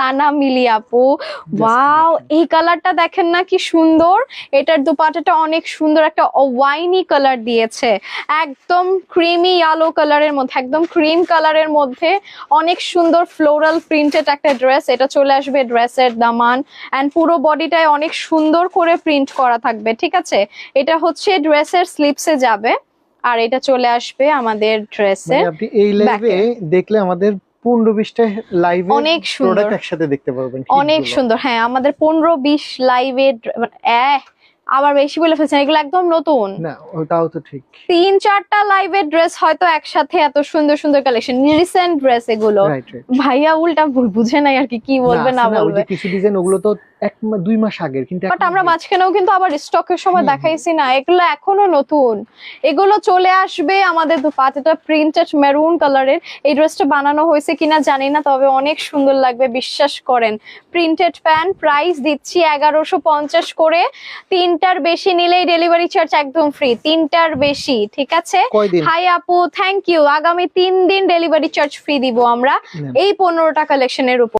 সানা মিলি আপু। ওয়াও এই কালারটা দেখেন না কি সুন্দর। এটার দুপাটাটা অনেক সুন্দর একটা ওয়াইনি কালার দিয়েছে। একদম ক্রিমি ইয়ালো কালারের মধ্যে একদম ক্রিম কালারের মধ্যে অনেক সুন্দর ফ্লোরাল প্রিন্টেড একটা ড্রেস এটা চলে আসবে ড্রেসের দামান। অ্যান্ড পুরো বডিটায় অনেক সুন্দর করে প্রিন্ট করা থাকবে ঠিক আছে? এটা হচ্ছে ড্রেসের স্লিপসে যাবে। আর এটা চলে আসবে আমাদের ড্রেসে আপনি এই লাইভে দেখলে আমাদের পনেরো বিশটা লাইভে অনেক সুন্দর। প্রোডাক্ট একসাথে দেখতে পারবেন অনেক সুন্দর। হ্যাঁ আমাদের পনেরো বিশ লাইভে আবার বেশি বলে ফেলছেন এগুলো একদম নতুন। না ওটাও তো ঠিক। তিন চারটা লাইভের ড্রেস হয়তো একসাথে এত সুন্দর সুন্দর কালেকশন রিসেন্ট ড্রেস এগুলো। ভাইয়া উল্টা বুঝে নাই আর কি বলবেন বলবে না বলবে। কিছু ডিজাইন ওগুলো তো এক দুই মাস আগের কিন্তু বাট আমরা মাঝখানেও কিন্তু আবার স্টকের সময়। দেখাইছি না এগুলো এখনও নতুন। এগুলো চলে আসবে আমাদের পাতেটা প্রিন্টেড মেরুন কালারের এই ড্রেসটা বানানো হয়েছে কিনা জানি না তবে অনেক সুন্দর লাগবে বিশ্বাস করেন। প্রিন্টেড প্যান্ট প্রাইস দিচ্ছি এগারোশো পঞ্চাশ করে। তিনটার বেশি নিলেই ডেলিভারি চার্জ একদম ফ্রি তিনটার বেশি ঠিক আছে? হাই আপু থ্যাংক ইউ আগামী তিন দিন ডেলিভারি চার্জ ফ্রি দিব আমরা। নেন। এই পনেরোটা কালেকশনের উপর।